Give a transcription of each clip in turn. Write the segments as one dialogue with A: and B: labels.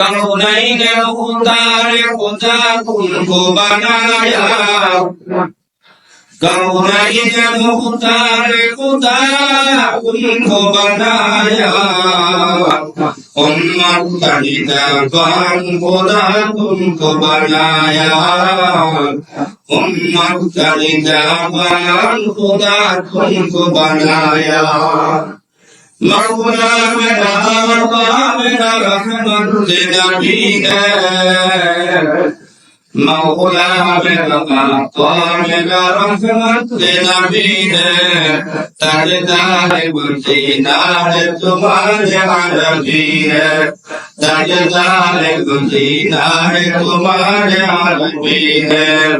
A: கருணையில உந்தாரி உதாகும் குபனாயா கருணையில உந்தாரி உதாகும் குபனாயா உம்மன் தனிதவான் குதாகும் குபனாயா உம்மன் தனிதவான் குதாகும் குபனாயா मौला मेरा मौला मेरा रहमत नबी है मौला मेरा मौला मेरा रहमत नबी है ताजदार गुंजीनार तुम्हारे आरबी है ताजदार गुंजीनार तुम्हारे आरबी है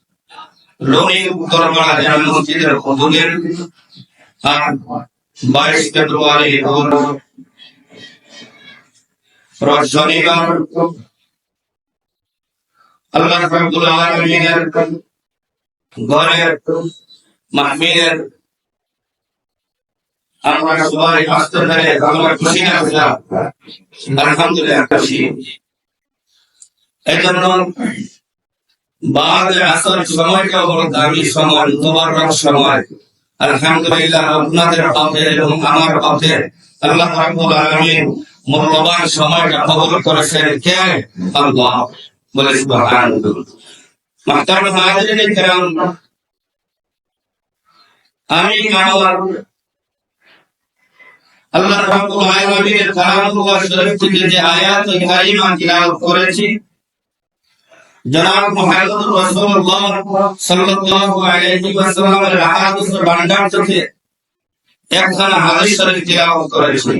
A: লোনের উত্তরমালা গ্রাম মসজিদের কদলের বাইশ ফেব্রুয়ারি হল আল্লাহ রহমতুল আলমিনের ঘরের মাহমিনের আমরা সবাই আসতে পারে আমরা খুশি না আলহামদুলিল্লাহ, খুশি। এজন্য জন্য بعد আসর সময়টা বড় দামি সময় মোবারক সময় আলহামদুলিল্লাহ আপনাদের পথে এবং আমার পথে আল্লাহ রাব্বুল আলামিন মূল্যবান সময়টা কবুল করেছেন কে আল্লাহ বলে সুবহানাল্লাহ মাহতারাম হাজিরিন کرام আমি আমার আল্লাহ রাব্বুল আলামিনের কালামুল্লাহ শরীফ থেকে যে আয়াত কারিমা তিলাওয়াত করেছি জনাব মুহাম্মদ রাসূলুল্লাহ সাল্লাল্লাহু আলাইহি ভান্ডার থেকে একখানা হাদিস তিলাওয়াত করেছি।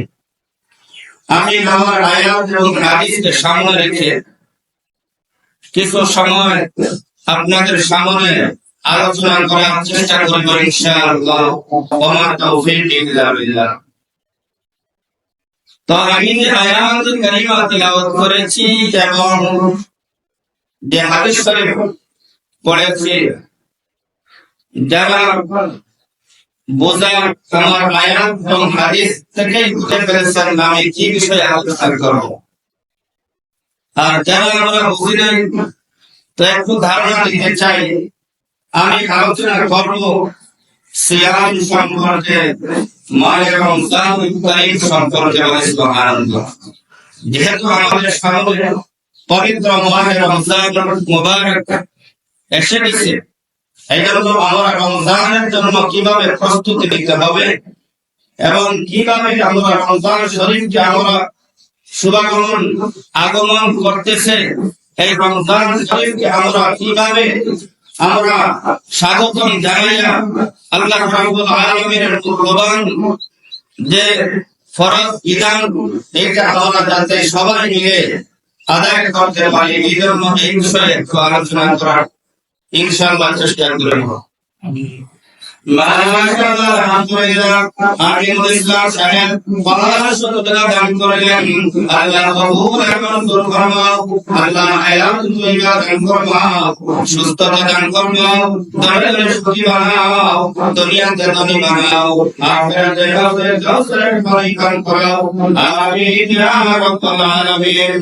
A: আমি আমার আয়াত এবং হাদিসকে সামনে রেখে কিছু সময় আপনাদের সামনে আলোচনা করার চেষ্টা করব ইনশাআল্লাহ। তৌফিক বিল্লাহ। তো আমি আয়াত কারিমা তিলাওয়াত করেছি এবং যে হাদিস শরীফ পড়েছি যারা বোঝার আমার আয়াত এবং হাদিস থেকেই বুঝে ফেলেছেন আমি কি বিষয়ে আলোচনা করব। আর যারা আমরা বুঝি নাই তো একটু ধারণা দিতে চাই। আমি আলোচনা করব সিয়াম সম্পর্কে রমজান তারিখ সম্পর্কে আনন্দ। যেহেতু আমাদের সামনে পবিত্র মাহে রমজান মুবারক। এসে গেছে। এই জন্য আমরা রমজানের জন্য কীভাবে প্রস্তুতি নিতে হবে এবং কীভাবে আমরা রমজান শরীফকে আমরা শুভাগমন, আগমন করতেছে, এই রমজান শরীফকে আমরা কীভাবে আমরা স্বাগতম জানাইয়া আল্লাহ রাব্বুল আলামিনের কুরবান যে ফরজ বিধান এটা আমরা যাতে সবাই মিলে আদায় করতে পারি নিজের মধ্যে এই বিষয়ে একটু আলোচনা করার সুস্থতা দান দরজা সুখী বানাও দুনিয়াতে ধনী বানাও, আখিরাতে কাউকে কাউসারের পরিকান করাও আমিন, ইয়া রাব্বাল আলামিন।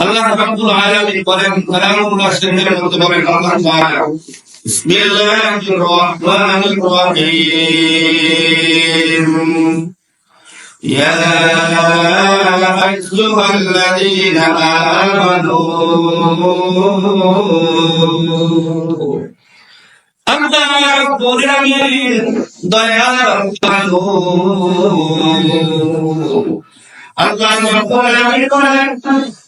A: আল্লাহ কবুল এবং মঞ্জুর ফরমাও আয়াতুল মুরদিনাত করতে শিক্ষা দান ফরমাও আল্লাহ হায়াতে দুনিয়া দান ফরমাও সুস্থতা দান ফরমাও আমিন ইয়া রাব্বাল আলামিন محترم حاضرین کرام আল্লাহ রাব্বুল আলামিন বলেন কালামুল্লাহ শরীফের মধ্যে বলেন আল্লাহ তাআলা বিসমিল্লাহির রহমানির রহিম يا أيها الذين آمنوا আল্লাহ রাব্বুল আলামিন দয়ার কানু আল্লাহ রাব্বুল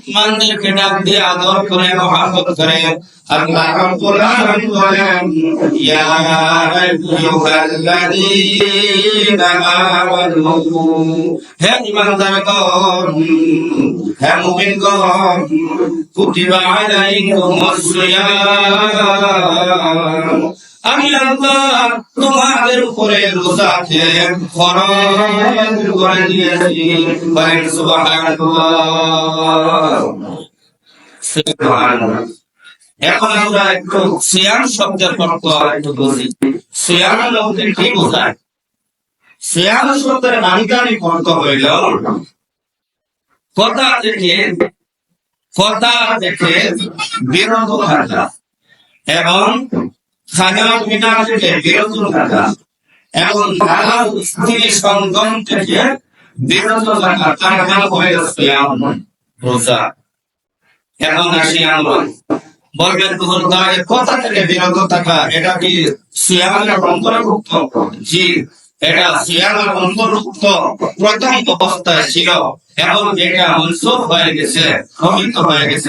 A: মুসলমানদেরকে ডাক দিয়ে আদর করে, মহব্বত করে। আল্লাহ আলামিন বলেন, ইয়া আইয়ুহাল্লাযীনা আমানু, হে ঈমানদারগণ, হে মুমিনগণ, কুতিবা আলাইকুমুস সিয়াম। আমি আল্লাহ তোমাদের উপরে রোজাকে ফরজ করে দিয়েছি। বলেন সুবহানাল্লাহ। এখন আমরা একটু সিয়াম শব্দের অর্থ একটু বুঝি সিয়াম বলতে কি বোঝায়। সিয়াম শব্দের অর্থ হইল। কথা থেকে কথা থেকে বিরত থাকা এবং খানা পিনা থেকে বিরত থাকা এবং সঙ্গম থেকে বিরত থাকা তার হয়ে গেছে রোজা। এখন আসি আমরা। তখন তাহলে কথা থেকে বিরত থাকা? এটা কি সিয়ামের অন্তর্ভুক্ত? জি, এটা সিয়ামের অন্তর্ভুক্ত প্রথম অবস্থায় ছিল। এখন এটা মনসুখ হয়ে গেছে হয়ে গেছে